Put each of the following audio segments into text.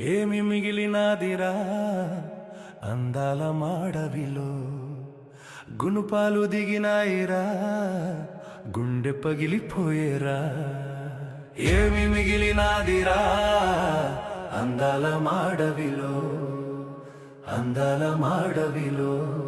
ఏమి మిగిలినాదిరా? అందాల మాడవిలో గునుపాలు దిగినాయిరా? గుండె పగిలిపోయేరా? ఏమి మిగిలినాదిరా? అందాల మాడవిలో అందాల మాడవిలో.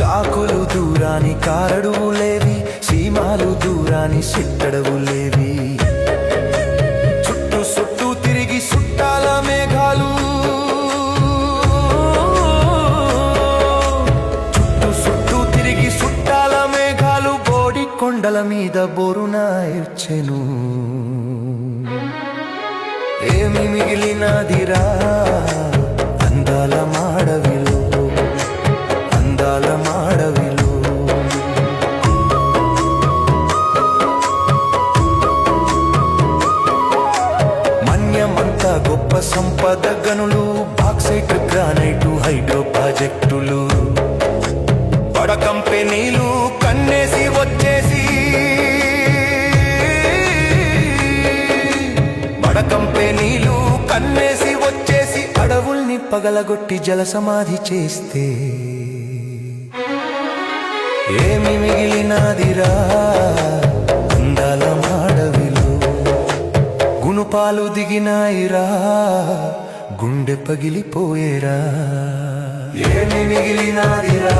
కాకులు దూరాని కారడువులేవి సీమాలు దూరాని సిట్టడవులేవి చుట్టూ చుట్టూ తిరిగి సుట్టాల మేఘాలు. చుట్టూ చుట్టూ తిరిగి సుట్టాల మేఘాలు బోడి కొండల మీద బోరున ఇచ్చెను ఏమి మిగిలినదిరా? గొప్ప సంపద గనులు బాక్సైట్ గ్రానైట్ హైడ్రో ప్రాజెక్టులు. పడ కంపెనీలు కన్నేసి వచ్చేసి. పడ కంపెనీలు కన్నేసి వచ్చేసి. అడవుల్ని పగలగొట్టి జల సమాధి చేస్తే. ఏమి మిగిలినాదిరా? దీపాలు దిగినాయిరా గుండె పగిలిపోయేరా. ఏమి మిగిలినాదిరా?